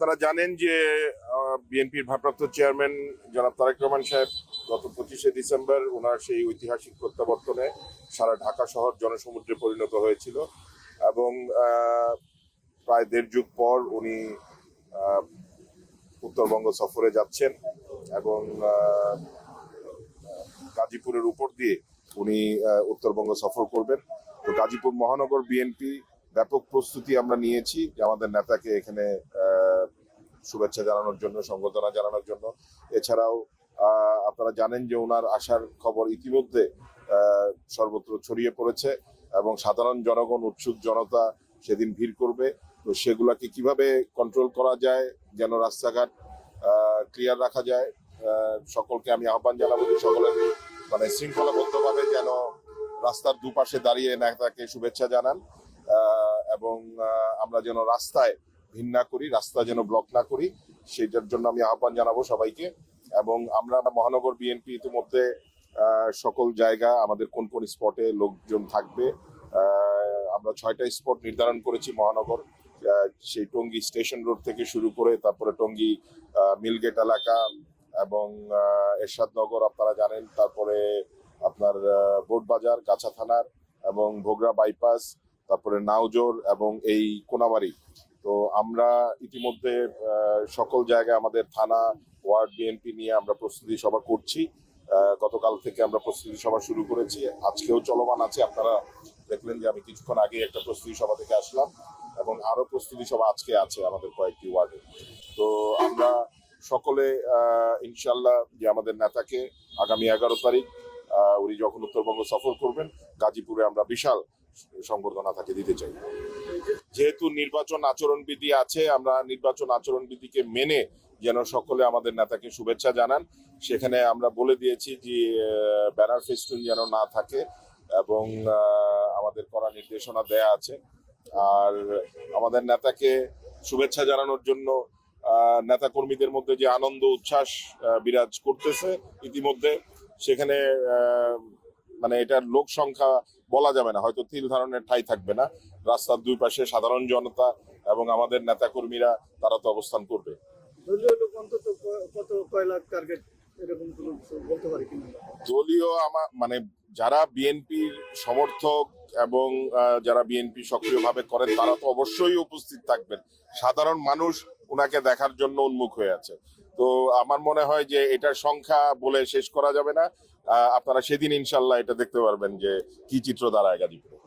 আপনারা জানেন যে বিএনপির ভারপ্রাপ্ত চেয়ারম্যান জনাব তারেক রহমান সাহেব গত পঁচিশে ডিসেম্বর ওনার সেই ঐতিহাসিক প্রত্যাবর্তনে সারা ঢাকা শহর জনসমুদ্রে পরিণত হয়েছিল এবং প্রায় দেড় যুগ পর উনি উত্তরবঙ্গ সফরে যাচ্ছেন এবং গাজীপুরের উপর দিয়ে উনি উত্তরবঙ্গ সফর করবেন। তো গাজীপুর মহানগর বিএনপি ব্যাপক প্রস্তুতি আমরা নিয়েছি যে আমাদের নেতাকে এখানে শুভেচ্ছা জানানোর জন্য, সংবর্ধনা জানানোর জন্য। এছাড়াও আপনারা জানেন যে ওনার আসার খবর ইতিমধ্যে সর্বত্র ছড়িয়ে পড়েছে এবং সাধারণ জনগণ, উৎসুক জনতা সেদিন ভিড় করবে। তো সেগুলাকে কীভাবে কন্ট্রোল করা যায়, যেন রাস্তাঘাট ক্লিয়ার রাখা যায় সকলকে আমি আহ্বান জানাব যে সকলের মানে শৃঙ্খলাবদ্ধভাবে যেন রাস্তার দুপাশে দাঁড়িয়ে নেতাকে শুভেচ্ছা জানান। এবং আমরা যেন রাস্তায় ভিন্ন না করি, রাস্তা যেন ব্লক না করি সেটার জন্য আমি আহ্বান জানাব সবাইকে। এবং আমরা মহানগর বিএনপি ইতিমধ্যে সকল জায়গা, আমাদের কোন কোন স্পটে লোকজন থাকবে আমরা ছয়টা স্পট নির্ধারণ করেছি মহানগর সেই টঙ্গী স্টেশন রোড থেকে শুরু করে তারপরে টঙ্গী মিলগেট এলাকা এবং এরশাদনগর, আপনারা জানেন, তারপরে আপনার বোটবাজার, গাছা থানার এবং ভোগরা বাইপাস, তারপরে নাওজোর এবং এই কোনাবাড়ি। তো আমরা ইতিমধ্যে সকল জায়গায় আমাদের থানা, ওয়ার্ড, বিএনপি নিয়ে আমরা প্রস্তুতি সভা করছি। গতকাল থেকে আমরা প্রস্তুতি সভা শুরু করেছি। আজকেও চলমান আছে। আপনারা দেখলেন যে আমি কিছুক্ষণ আগে একটা প্রস্তুতি সভা থেকে আসলাম এবং আরও প্রস্তুতি সভা আজকে আছে আমাদের কয়েকটি ওয়ার্ডে। তো আমরা সকলে ইনশাল্লাহ যে আমাদের নেতাকে আগামী এগারো তারিখ উনি যখন উত্তরবঙ্গ সফর করবেন, গাজীপুরে আমরা বিশাল সংবর্ধনা তাকে দিতে চাই। যেহেতু নির্বাচন আচরণবিধি আছে, আমরা নির্বাচন আচরণবিধিকে মেনে যেন সকলে আমাদের নেতাকে শুভেচ্ছা জানান। সেখানে আমরা বলে দিয়েছি যে ব্যানার ফেস্টুন যেন না থাকে এবং আমাদের করা নির্দেশনা দেয়া আছে। আর আমাদের নেতাকে শুভেচ্ছা জানানোর জন্য নেতা কর্মীদের মধ্যে যে আনন্দ, উচ্ছ্বাস বিরাজ করতেছে ইতিমধ্যে, সেখানে মানে এটার লোক সংখ্যা বলা যাবে না। হয়তো তিল ধারণের ঠাই থাকবে না। রাস্তার দুই পাশে সাধারণ জনতা এবং আমাদের নেতা কর্মীরা তারা তো অবস্থান করবে। দলীয় আমার মানে যারা বিএনপির সমর্থক এবং যারা বিএনপি সক্রিয়ভাবে করেন তারা তো অবশ্যই উপস্থিত থাকবেন। সাধারণ মানুষ ওনাকে দেখার জন্য উন্মুখ হয়ে আছে। তো আমার মনে হয় যে এটার সংখ্যা বলে শেষ করা যাবে না। আপনারা সেদিন ইনশাল্লাহ এটা দেখতে পারবেন যে কি চিত্র দাঁড়ায় গাজীপুরে।